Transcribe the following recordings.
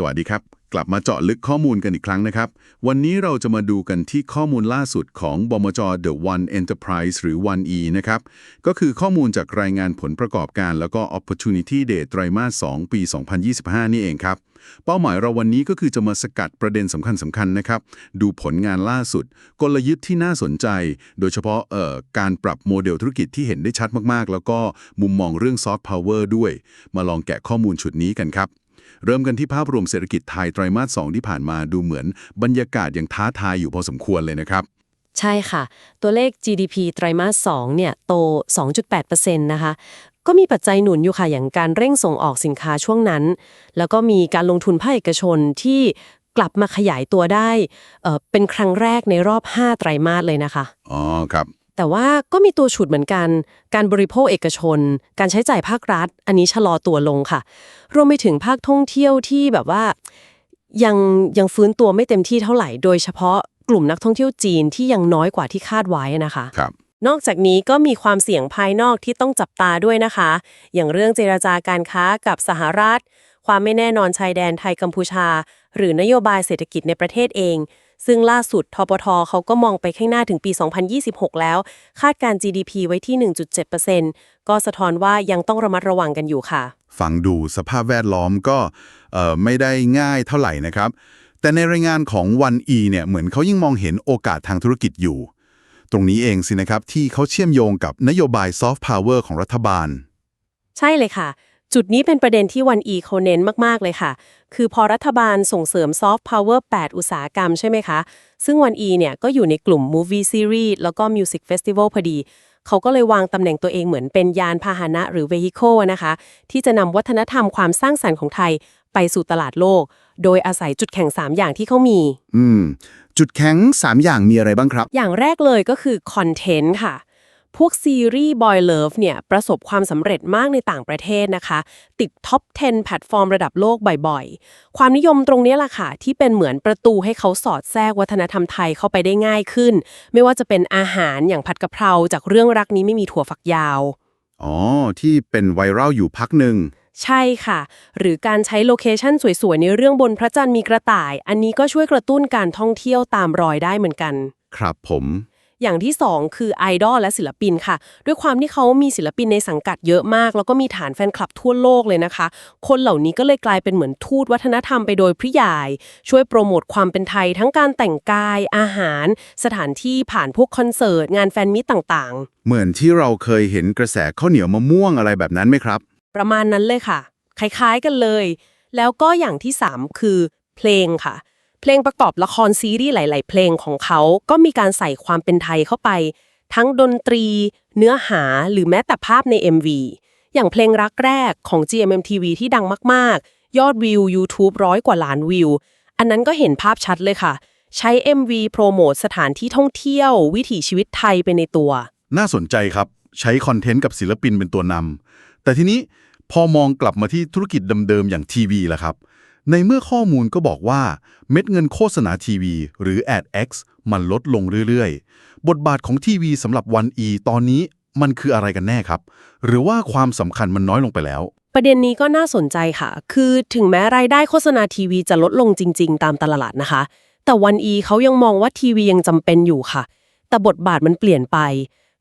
สวัสดีครับ กลับมาเจาะลึกข้อมูลกันอีกครั้งนะครับ วันนี้เราจะมาดูกันที่ข้อมูลล่าสุดของบมจ The One Enterprise หรือ 1E นะครับ ก็คือข้อมูลจากรายงานผลประกอบการ แล้วก็ Opportunity Day ไตรมาส 2 ปี 2025 นี่เองครับ เป้าหมายเราวันนี้ก็คือจะมาสกัดประเด็นสำคัญสำคัญๆนะครับ ดูผลงานล่าสุด กลยุทธ์ที่น่าสนใจ โดยเฉพาะเอ่อการปรับโมเดลธุรกิจที่เห็นได้ชัดมากๆ แล้วก็มุมมองเรื่องซอฟต์พาวเวอร์ด้วย มาลองแกะข้อมูลชุดนี้กันครับ เริ่มกันที่ภาพรวมเศรษฐกิจไทยไตรมาส 2 ที่ผ่านมาดูเหมือนบรรยากาศยังท้าทายอยู่พอสมควรเลยนะครับ ใช่ค่ะ ตัวเลข GDP ไตรมาส 2 เนี่ยโต 2.8%นะคะก็มีปัจจัยหนุนอยู่ค่ะ อย่างการเร่งส่งออกสินค้าช่วงนั้น แล้วก็มีการลงทุนภาคเอกชนที่กลับมาขยายตัวได้เอ่อเป็นครั้งแรกในรอบ 5 ไตรมาสเลยนะคะ อ๋อครับ แต่ว่าก็มีตัวฉุดเหมือนกัน การบริโภคเอกชน การใช้จ่ายภาครัฐ อันนี้ชะลอตัวลงค่ะ รวมไปถึงภาคท่องเที่ยวที่แบบว่ายังยังฟื้นตัวไม่เต็มที่เท่าไหร่ โดยเฉพาะกลุ่มนักท่องเที่ยวจีนที่ยังน้อยกว่าที่คาดไว้นะคะครับนอกจากนี้ก็มีความเสี่ยงภายนอกที่ต้องจับตาด้วยนะคะ อย่างเรื่องเจราจาการค้ากับสหรัฐ ความไม่แน่นอนชายแดนไทยกัมพูชา หรือนโยบายเศรษฐกิจในประเทศเอง ซึ่งล่าสุดทปทเขาก็มองไปข้างหน้าถึงปี 2026 แล้ว คาดการ GDP ไว้ที่ 1.7%ก็สะท้อนว่ายังต้องระมัดระวังกันอยู่ค่ะ ฟังดูสภาพแวดล้อมก็เอ่อไม่ได้ง่ายเท่าไหร่นะครับ แต่ในรายงานของ 1E เนี่ยเหมือนเขายิ่งมองเห็นโอกาสทางธุรกิจอยู่ ตรงนี้เองสินะครับที่เขาเชื่อมโยงกับนโยบายซอฟต์พาวเวอร์ของรัฐบาล ใช่เลยค่ะ จุดนี้เป็นประเด็นที่วันอีเขาเน้นมาก ๆ เลยค่ะ คือพอรัฐบาลส่งเสริมซอฟต์พาวเวอร์8อุตสาหกรรมใช่ไหมคะ ซึ่งวันอีเนี่ยก็อยู่ในกลุ่ม Movie Series แล้วก็ Music Festival พอดี เขาก็เลยวางตำแหน่งตัวเองเหมือนเป็นยานพาหนะหรือ Vehicle อะนะคะ ที่จะนำวัฒนธรรมความสร้างสรรค์ของไทยไปสู่ตลาดโลก โดยอาศัยจุดแข็ง 3 อย่างที่เขามี อืม จุดแข็ง 3 อย่างมีอะไรบ้างครับ อย่างแรกเลยก็คือคอนเทนต์ค่ะ พวกซีรีส์ Boy Love เนี่ยประสบความสำเร็จมากในต่างประเทศนะคะ ติดท็อป 10 แพลตฟอร์มระดับโลกบ่อยๆ ความนิยมตรงนี้แหละค่ะ ที่เป็นเหมือนประตูให้เขาสอดแทรกวัฒนธรรมไทยเข้าไปได้ง่ายขึ้น ไม่ว่าจะเป็นอาหารอย่างผัดกะเพราจากเรื่องรักนี้ไม่มีถั่วฝักยาว อ๋อ ที่เป็นไวรัลอยู่พักหนึ่งใช่ค่ะ หรือการใช้โลเคชั่นสวยๆ ในเรื่องบนพระจันทร์มีกระต่าย อันนี้ก็ช่วยกระตุ้นการท่องเที่ยวตามรอยได้เหมือนกัน ครับผม อย่างที่ 2 คือไอดอลและศิลปินค่ะ ด้วยความที่เขามีศิลปินในสังกัดเยอะมาก แล้วก็มีฐานแฟนคลับทั่วโลกเลยนะคะ คนเหล่านี้ก็เลยกลายเป็นเหมือนทูตวัฒนธรรมไปโดยพริยาย ช่วยโปรโมทความเป็นไทย ทั้งการแต่งกายอาหาร สถานที่ผ่านพวกคอนเสิร์ตงานแฟนมิตต่างเหมือนที่เราเคยเห็นกระแสข้าวเหนียวมะม่วงอะไรแบบนั้นไหมครับๆประมาณนั้นเลยค่ะ คล้ายๆกันเลย แล้วก็อย่างที่ 3 คือ เพลงค่ะ เพลงประกอบละครซีรีส์หลาย ๆ เพลงของเขาก็มีการใส่ความเป็นไทยเข้าไป ทั้งดนตรี เนื้อหาหรือแม้แต่ภาพใน MV อย่างเพลงรักแรกของ GMMTV ที่ดังมาก ๆ ยอดวิว YouTube ร้อยกว่าล้านวิว อันนั้นก็เห็นภาพชัดเลยค่ะ ใช้ MV โปรโมทสถานที่ท่องเที่ยว วิถีชีวิตไทยไปในตัว น่าสนใจครับ ใช้คอนเทนต์กับศิลปินเป็นตัวนำแต่ทีนี้พอมองกลับมาที่ธุรกิจเดิมๆอย่างทีวีล่ะครับ ในเมื่อข้อมูลก็บอกว่าเม็ดเงินโฆษณาทีวี หรือ AdX มันลดลงเรื่อยๆ บทบาทของทีวีสำหรับ 1E ตอนนี้มันคืออะไรกันแน่ครับ หรือว่าความสำคัญมันน้อยลงไปแล้ว ประเด็นนี้ก็น่าสนใจค่ะ คือถึงแม้รายได้โฆษณาทีวีจะลดลงจริง ๆ ตามตลาดนะคะ แต่วันอีเขายังมองว่าทีวียังจำเป็นอยู่ค่ะ แต่บทบาทมันเปลี่ยนไป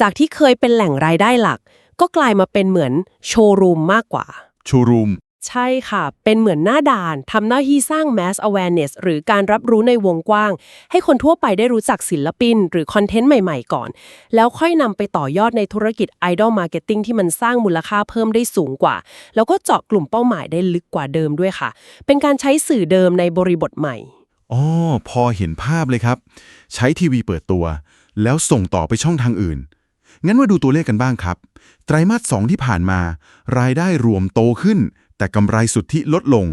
จากที่เคยเป็นแหล่งรายได้หลัก ก็กลายมาเป็นเหมือนโชว์รูมมากกว่าชูรูม ใช่ค่ะ เป็นเหมือนหน้าด่านทำหน้าที่สร้าง mass awareness หรือการรับรู้ในวงกว้าง ให้คนทั่วไปได้รู้จักศิลปิน หรือคอนเทนต์ใหม่ๆ ก่อน แล้วค่อยนำไปต่อยอดในธุรกิจ idol marketing ที่มันสร้างมูลค่าเพิ่มได้สูงกว่า แล้วก็เจาะกลุ่มเป้าหมายได้ลึกกว่าเดิมด้วยค่ะ เป็นการใช้สื่อเดิมในบริบทใหม่อ๋อพอเห็นภาพเลยครับ ใช้ทีวีเปิดตัว แล้วส่งต่อไปช่องทางอื่น งั้นมาดูตัวเลขกันบ้างครับ ไตรมาสสองที่ผ่านมา รายได้รวมโตขึ้น แต่กำไรสุทธิลดลง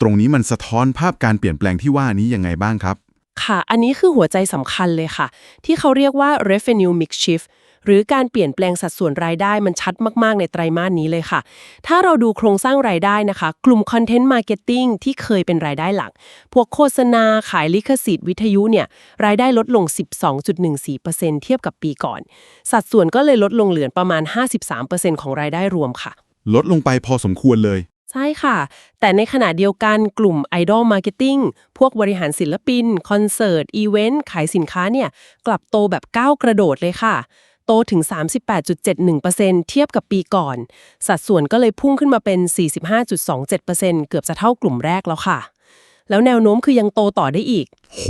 ตรงนี้มันสะท้อนภาพการเปลี่ยนแปลงที่ว่านี้ยังไงบ้างครับ ค่ะ อันนี้คือหัวใจสำคัญเลยค่ะ ที่เขาเรียกว่า revenue mix shift หรือการเปลี่ยนแปลงสัดส่วนรายได้มันชัดมากๆ ในไตรมาสนี้เลยค่ะ ถ้าเราดูโครงสร้างรายได้นะคะ กลุ่ม content marketing ที่เคยเป็นรายได้หลัก พวกโฆษณาขายลิขสิทธิ์วิทยุเนี่ย รายได้ลดลง 12.14%เทียบกับปีก่อน สัดส่วนก็เลยลดลงเหลือประมาณ 53%ของรายได้รวมค่ะ ลดลงไปพอสมควรเลย ใช่ค่ะ แต่ในขณะเดียวกันกลุ่มไอดอลมาร์เก็ตติ้งพวกบริหารศิลปิน คอนเสิร์ต อีเวนต์ ขายสินค้าเนี่ย กลับโตแบบก้าวกระโดดเลยค่ะ โตถึง 38.71%เทียบกับปีก่อน สัดส่วนก็เลยพุ่งขึ้นมาเป็น 45.27%เกือบจะเท่ากลุ่มแรกแล้วค่ะ แล้วแนวโน้มคือยังโตต่อได้อีก โห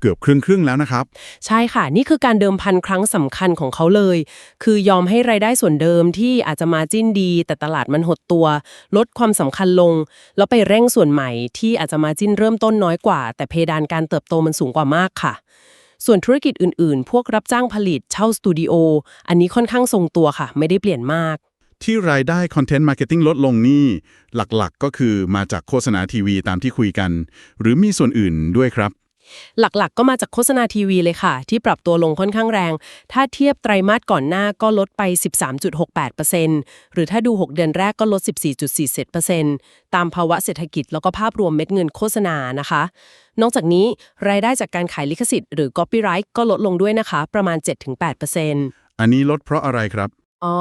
เกือบครึ่งครึ่งๆแล้วนะครับ ใช่ค่ะ นี่คือการเดิมพันครั้งสำคัญของเขาเลย คือยอมให้รายได้ส่วนเดิมที่อาจจะมาจิ้นดี แต่ตลาดมันหดตัว ลดความสำคัญลง แล้วไปเร่งส่วนใหม่ที่อาจจะมาจิ้นเริ่มต้นน้อยกว่า แต่เพดานการเติบโตมันสูงกว่ามากค่ะ ส่วนธุรกิจอื่นๆ พวกรับจ้างผลิตเช่าสตูดิโออันนี้ค่อนข้างทรงตัวค่ะ ไม่ได้เปลี่ยนมาก ที่รายได้คอนเทนต์มาร์เก็ตติ้งลดลงนี่หลักๆก็คือมาจากโฆษณาทีวีตามที่คุยกัน หรือมีส่วนอื่นด้วยครับ หลักๆ ก็มาจากโฆษณาทีวีเลยค่ะ ที่ปรับตัวลงค่อนข้างแรง ถ้าเทียบไตรมาสก่อนหน้าก็ลดไป 13.68%หรือถ้าดู 6 เดือนแรกก็ลด 14.47%ตามภาวะเศรษฐกิจแล้วก็ภาพรวมเม็ดเงินโฆษณานะคะ นอกจากนี้รายได้จากการขายลิขสิทธิ์หรือ copyright ก็ลดลงด้วยนะคะ ประมาณ 7-8%อันนี้ลดเพราะอะไรครับอ๋อ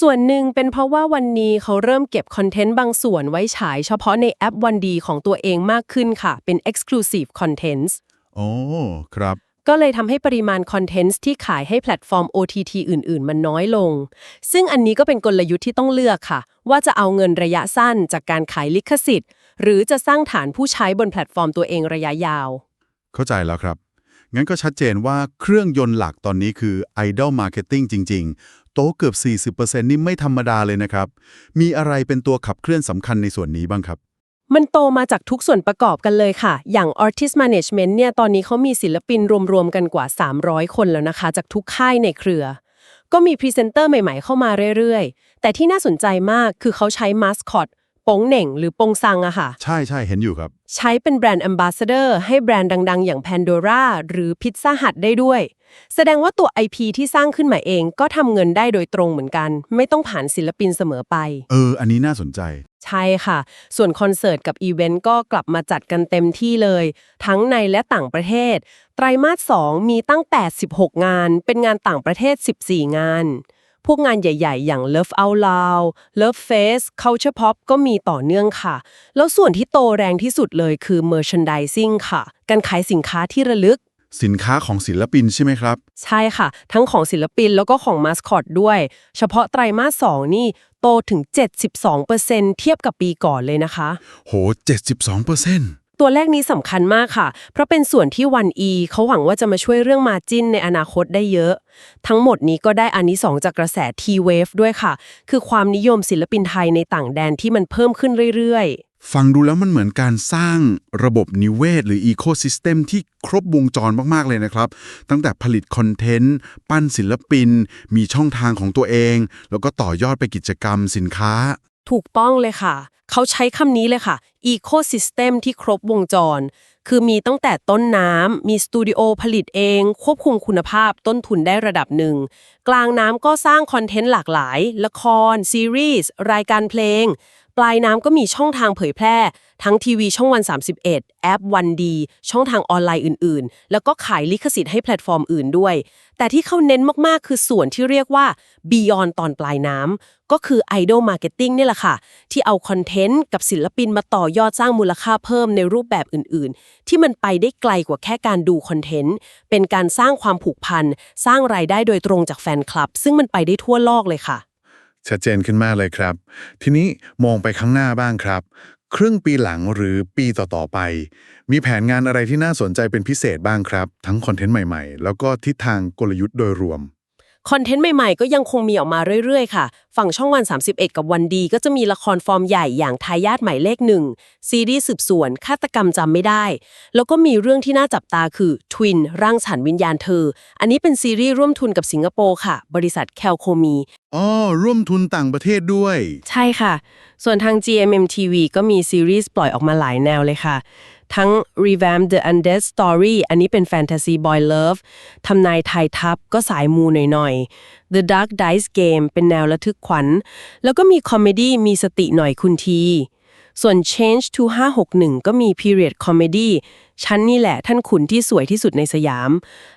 ส่วนหนึ่งเป็นเพราะว่าวันนี้เขาเริ่มเก็บคอนเทนต์บางส่วนไว้ฉายเฉพาะในแอปวันดีของตัวเองมากขึ้นค่ะ เป็น exclusive contents โอ้ครับ ก็เลยทำให้ปริมาณคอนเทนต์ที่ขายให้แพลตฟอร์ม OTT อื่น ๆ มันน้อยลง ซึ่งอันนี้ก็เป็นกลยุทธ์ที่ต้องเลือกค่ะ ว่าจะเอาเงินระยะสั้นจากการขายลิขสิทธิ์ หรือจะสร้างฐานผู้ใช้บนแพลตฟอร์มตัวเองระยะยาว เข้าใจแล้วครับ งั้นก็ชัดเจนว่าเครื่องยนต์หลักตอนนี้คือ Idol Marketing จริง ๆ โตเกือบ 40%นี่ไม่ธรรมดาเลยนะครับ มีอะไรเป็นตัวขับเคลื่อนสำคัญในส่วนนี้บ้างครับ มันโตมาจากทุกส่วนประกอบกันเลยค่ะ อย่าง Artist Management เนี่ยตอนนี้เขามีศิลปินรวมๆกันกว่า 300 คนแล้วนะคะ จากทุกค่ายในเครือ ก็มีพรีเซนเตอร์ใหม่ๆเข้ามาเรื่อยๆ แต่ที่น่าสนใจมากคือเขาใช้มาสคอต ปงเหน่งหรือปงซังอะค่ะ ใช่ใช่เห็นอยู่ครับ ใช้เป็นแบรนด์ Ambassador ให้แบรนด์ดัง ๆ อย่าง Pandora หรือ Pizza Hut ได้ด้วย แสดงว่าตัว IP ที่สร้างขึ้นมาเองก็ทำเงินได้โดยตรงเหมือนกัน ไม่ต้องผ่านศิลปินเสมอไป เออ อันนี้น่าสนใจ ใช่ค่ะ ส่วนคอนเสิร์ตกับอีเวนต์ก็กลับมาจัดกันเต็มที่เลย ทั้งในและต่างประเทศ ไตรมาส 2 มีตั้ง 86 งาน เป็นงานต่างประเทศ 14 งาน พวกงานใหญ่ๆ อย่าง Love Out Loud Love Fest Culture Pop ก็มีต่อเนื่องค่ะ แล้วส่วนที่โตแรงที่สุดเลยคือ Merchandising ค่ะ การขายสินค้าที่ระลึก สินค้าของศิลปินใช่ไหมครับ ใช่ค่ะ ทั้งของศิลปินแล้วก็ของมาสคอตด้วย เฉพาะไตรมาส 2 นี่โตถึง 72%เทียบกับปีก่อนเลยนะคะ โห 72% ตัวเลขนี้สำคัญมากค่ะ เพราะเป็นส่วนที่ 1E เขาหวังว่าจะมาช่วยเรื่องมาจินในอนาคตได้เยอะ ทั้งหมดนี้ก็ได้อานิสงส์จากกระแส T-Wave ด้วยค่ะ คือความนิยมศิลปินไทยในต่างแดนที่มันเพิ่มขึ้นเรื่อยๆ ฟังดูแล้วมันเหมือนการสร้างระบบนิเวศ หรืออีโคซิสเต็มที่ครบวงจรมากๆเลยนะครับ ตั้งแต่ผลิตคอนเทนต์ ปั้นศิลปิน มีช่องทางของตัวเอง แล้วก็ต่อยอดไปกิจกรรมสินค้า ถูกต้องเลยค่ะ เขาใช้คำนี้เลยค่ะ Ecosystem ที่ครบวงจร คือมีตั้งแต่ต้นน้ำมีสตูดิโอผลิตเอง ควบคุมคุณภาพต้นทุนได้ระดับหนึ่ง กลางน้ำก็สร้างคอนเทนต์หลากหลาย ละคร ซีรีส์ รายการเพลง ปลายน้ำก็มีช่องทางเผยแพร่ ทั้งทีวีช่องวัน 31 แอปวันดีช่องทางออนไลน์อื่นๆ แล้วก็ขายลิขสิทธิ์ให้แพลตฟอร์มอื่นด้วย แต่ที่เขาเน้นมากๆ คือส่วนที่เรียกว่า Beyond ตอนปลายน้ำก็คือ Idol Marketing นี่แหละค่ะ ที่เอาคอนเทนต์กับศิลปินมาต่อยอดสร้างมูลค่าเพิ่มในรูปแบบอื่นๆ ที่มันไปได้ไกลกว่าแค่การดูคอนเทนต์เป็นการสร้างความผูกพันสร้างรายได้โดยตรงจากแฟนคลับ ซึ่งมันไปได้ทั่วโลกเลยค่ะ ชัดเจนขึ้นมากเลยครับ ทีนี้มองไปข้างหน้าบ้างครับ ครึ่งปีหลังหรือปีต่อ ๆ ไป มีแผนงานอะไรที่น่าสนใจเป็นพิเศษบ้างครับ ทั้งคอนเทนต์ใหม่ๆ แล้วก็ทิศทางกลยุทธ์โดยรวมคอนเทนต์ใหม่ๆ ก็ยังคงมีออกมาเรื่อยๆ ค่ะ ฝั่งช่องวัน 31 กับวันดี ก็จะมีละครฟอร์มใหญ่อย่างทายาทหมายเลขหนึ่งซีรีส์สืบสวน ฆาตกรรมจำไม่ได้ แล้วก็มีเรื่องที่น่าจับตาคือ Twin ร่างฉันวิญญาณเธอ อันนี้เป็นซีรีส์ร่วมทุนกับสิงคโปร์ค่ะ บริษัทแคลโคมี อ๋อร่วมทุนต่างประเทศด้วย ใช่ค่ะ ส่วนทาง GMM TV ก็มีซีรีส์ปล่อยออกมาหลายแนวเลยค่ะ ทั้ง Revamp the Undead Story อันนี้เป็นแฟนตาซี Boy Love ทำนายไทยทัพก็สายมูหน่อยๆ The Dark Dice Game เป็นแนวระทึกขวัญ แล้วก็มีคอมเมดี้มีสติหน่อยคุณที ส่วน Change to 561 ก็มี Period Comedy ฉันนี่แหละท่านขุนที่สวยที่สุดในสยาม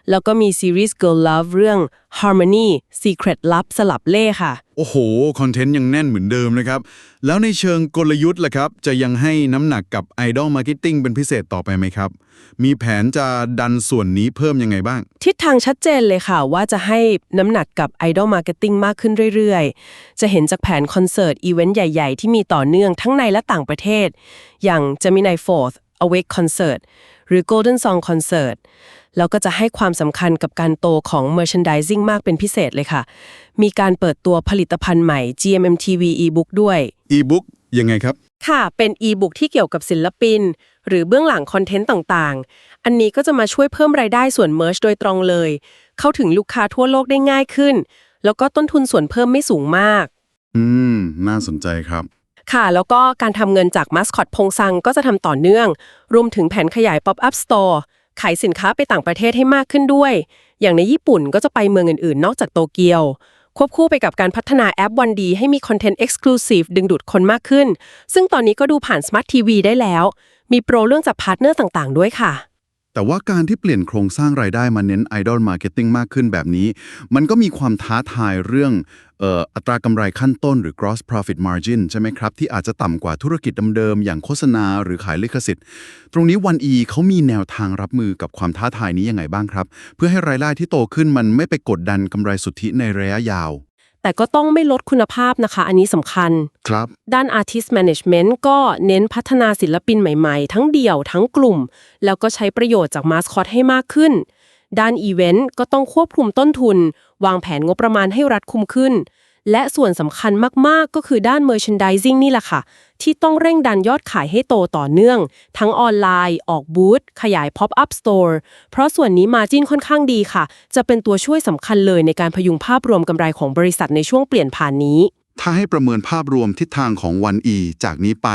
แล้วก็มีซีรีส์ Girl Love เรื่อง Harmony Secret ลับสลับเล่ค่ะ โอ้โห คอนเทนต์ยังแน่นเหมือนเดิมนะครับ แล้วในเชิงกลยุทธ์ล่ะครับ จะยังให้น้ำหนักกับ Idol Marketing เป็นพิเศษต่อไปไหมครับ มีแผนจะดันส่วนนี้เพิ่มยังไงบ้าง ทิศทางชัดเจนเลยค่ะ ว่าจะให้น้ำหนักกับ Idol Marketing มากขึ้นเรื่อยๆ จะเห็นจากแผนคอนเสิร์ตอีเวนต์ใหญ่ ๆ ที่มีต่อเนื่องทั้งในและต่างประเทศ อย่าง Gemini Fourth Awake Concert หรือ Golden Song Concert แล้วก็จะให้ความสำคัญกับการโตของ Merchandising มากเป็นพิเศษเลยค่ะ มีการเปิดตัวผลิตภัณฑ์ใหม่ GMMTV e-book ด้วย e-book ยังไงครับ ค่ะ เป็นอีบุ๊กที่เกี่ยวกับศิลปิน หรือเบื้องหลังคอนเทนต์ต่างๆ อันนี้ก็จะมาช่วยเพิ่มรายได้ส่วนเม r ร์ชโดยตรงเลย เข้าถึงลูกค้าทั่วโลกได้ง่ายขึ้น แล้วก็ต้นทุนส่วนเพิ่มไม่สูงมาก อืม น่าสนใจครับ ค่ะ แล้วก็การทำเงินจากมาสคอตพงซังก็จะทำต่อเนื่อง รวมถึงแผนขยาย Pop-up Store ขายสินค้าไปต่างประเทศให้มากขึ้นด้วย อย่างในญี่ปุ่นก็จะไปเมืองอื่นๆ นอกจากโตเกียว ควบคู่ไปกับการพัฒนาแอปวันดีให้มีคอนเทนต์ Exclusive ดึงดูดคนมากขึ้น ซึ่งตอนนี้ก็ดูผ่าน Smart TV ได้แล้ว มีโปรเรื่องจากพาร์ทเนอร์ต่างๆ ด้วยค่ะแต่ว่าการที่เปลี่ยนโครงสร้างรายได้มาเน้น Idol Marketing มากขึ้นแบบนี้ มันก็มีความท้าทายเรื่อง อ่ออัตรากำไรขั้นต้นหรือ gross profit margin ใช่ไหมครับ ที่อาจจะต่ำกว่าธุรกิจเดิมๆ อย่างโฆษณาหรือขายลิขสิทธิ์ ตรงนี้ 1E เขามีแนวทางรับมือกับความท้าทายนี้ยังไงบ้างครับ เพื่อให้รายได้ที่โตขึ้นมันไม่ไปกดดันกำไรสุทธิในระยะยาว แต่ก็ต้องไม่ลดคุณภาพนะคะ อันนี้สำคัญ ครับ ด้าน Artist Management ก็เน้นพัฒนาศิลปินใหม่ๆ ทั้งเดี่ยวทั้งกลุ่ม แล้วก็ใช้ประโยชน์จากมาสคอตให้มากขึ้น ด้านอีเวนต์ก็ต้องควบคุมต้นทุน วางแผนงบประมาณให้รัดคุมขึ้น และส่วนสำคัญมาก ๆ ก็คือด้าน Merchandising นี่แหละค่ะ ที่ต้องเร่งดันยอดขายให้โตต่อเนื่อง ทั้งออนไลน์ ออกบูธขยาย Pop-up Store เพราะส่วนนี้มาจิ้นค่อนข้างดีค่ะ จะเป็นตัวช่วยสำคัญเลยในการพยุงภาพรวมกำไรของบริษัทในช่วงเปลี่ยนผ่านนี้ ถ้าให้ประเมินภาพรวมทิศทางของ 1E จากนี้ไป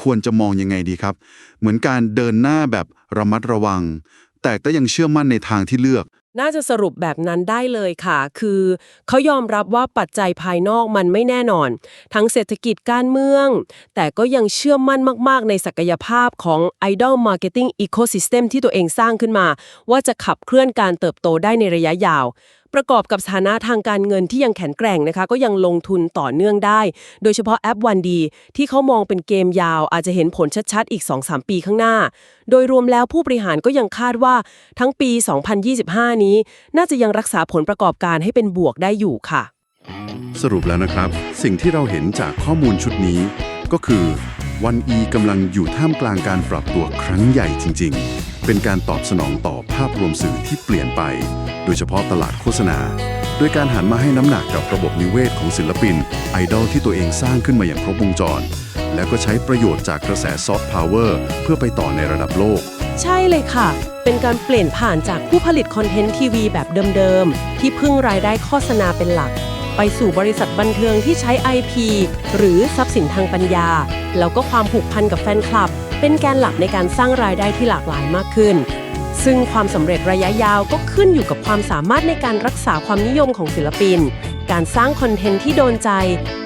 ควรจะมองยังไงดีครับ เหมือนการเดินหน้าแบบระมัดระวัง แต่ก็ยังเชื่อมั่นในทางที่เลือก น่าจะสรุปแบบนั้นได้เลยค่ะ คือเขายอมรับว่าปัจจัยภายนอกมันไม่แน่นอน ทั้งเศรษฐกิจการเมือง แต่ก็ยังเชื่อมั่นมาก ๆ ในศักยภาพของ Idol Marketing Ecosystem ที่ตัวเองสร้างขึ้นมา ว่าจะขับเคลื่อนการเติบโตได้ในระยะยาว ประกอบกับสถานะทางการเงินที่ยังแข็งแกร่งนะคะ ก็ยังลงทุนต่อเนื่องได้ โดยเฉพาะแอปวันดีที่เขามองเป็นเกมยาว อาจจะเห็นผลชัดๆ อีก 2-3 ปีข้างหน้า โดยรวมแล้วผู้บริหารก็ยังคาดว่าทั้งปี 2025 นี้ น่าจะยังรักษาผลประกอบการให้เป็นบวกได้อยู่ค่ะ สรุปแล้วนะครับ สิ่งที่เราเห็นจากข้อมูลชุดนี้ ก็คือวันอีกำลังอยู่ท่ามกลางการปรับตัวครั้งใหญ่จริง ๆ เป็นการตอบสนองต่อภาพรวมสื่อที่เปลี่ยนไป โดยเฉพาะตลาดโฆษณา โดยการหันมาให้น้ำหนักกับระบบนิเวศของศิลปิน ไอดอลที่ตัวเองสร้างขึ้นมาอย่างครบวงจร แล้วก็ใช้ประโยชน์จากกระแสซอฟต์พาวเวอร์เพื่อไปต่อในระดับโลก ใช่เลยค่ะ เป็นการเปลี่ยนผ่านจากผู้ผลิตคอนเทนต์ทีวีแบบเดิมๆ ที่พึ่งรายได้โฆษณาเป็นหลัก ไปสู่บริษัทบันเทิงที่ใช้ IP หรือทรัพย์สินทางปัญญา แล้วก็ความผูกพันกับแฟนคลับ เป็นแกนหลักในการสร้างรายได้ที่หลากหลายมากขึ้น ซึ่งความสำเร็จระยะยาวก็ขึ้นอยู่กับความสามารถในการรักษาความนิยมของศิลปิน การสร้างคอนเทนต์ที่โดนใจ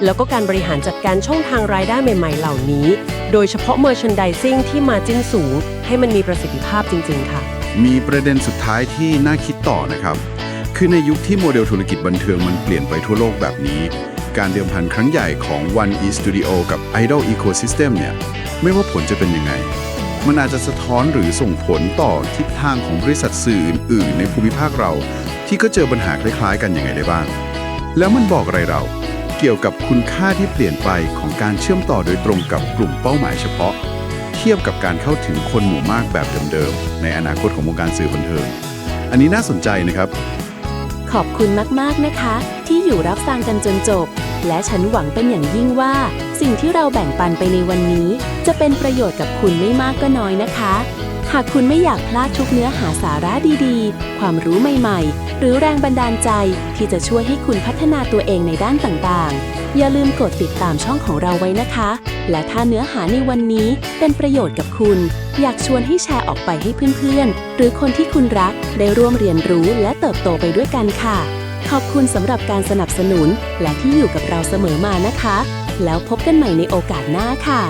แล้วก็การบริหารจัดการช่องทางรายได้ใหม่ ๆ เหล่านี้ โดยเฉพาะ Merchandising ที่มาจิ้นสูง ให้มันมีประสิทธิภาพจริง ๆ ค่ะ มีประเด็นสุดท้ายที่น่าคิดต่อนะครับ คือในยุคที่โมเดลธุรกิจบันเทิงมันเปลี่ยนไปทั่วโลกแบบนี้ การเดิมพันครั้งใหญ่ของ One E Studio กับ Idol Ecosystem เนี่ย ไม่ว่าผลจะเป็นยังไง มันอาจจะสะท้อนหรือส่งผลต่อทิศทางของบริษัทสื่ออื่นๆ ในภูมิภาคเรา ที่ก็เจอปัญหาคล้ายๆ กันยังไงได้บ้าง แล้วมันบอกอะไรเรา เกี่ยวกับคุณค่าที่เปลี่ยนไปของการเชื่อมต่อโดยตรงกับกลุ่มเป้าหมายเฉพาะ เทียบกับการเข้าถึงคนหมู่มากแบบเดิมๆในอนาคตของวงการสื่อบันเทิงอันนี้น่าสนใจนะครับ ขอบคุณมากๆนะคะ ที่อยู่รับฟังกันจนจบ และฉันหวังเป็นอย่างยิ่งว่า สิ่งที่เราแบ่งปันไปในวันนี้ จะเป็นประโยชน์กับคุณไม่มากก็น้อยนะคะ หากคุณไม่อยากพลาดทุกเนื้อหาสาระดีๆ ความรู้ใหม่ๆ หรือแรงบันดาลใจที่จะช่วยให้คุณพัฒนาตัวเองในด้านต่างๆ อย่าลืมกดติดตามช่องของเราไว้นะคะ และถ้าเนื้อหาในวันนี้เป็นประโยชน์กับคุณ อยากชวนให้แชร์ออกไปให้เพื่อนๆ หรือคนที่คุณรักได้ร่วมเรียนรู้และเติบโตไปด้วยกันค่ะ ขอบคุณสำหรับการสนับสนุนและที่อยู่กับเราเสมอมานะคะ แล้วพบกันใหม่ในโอกาสหน้าค่ะ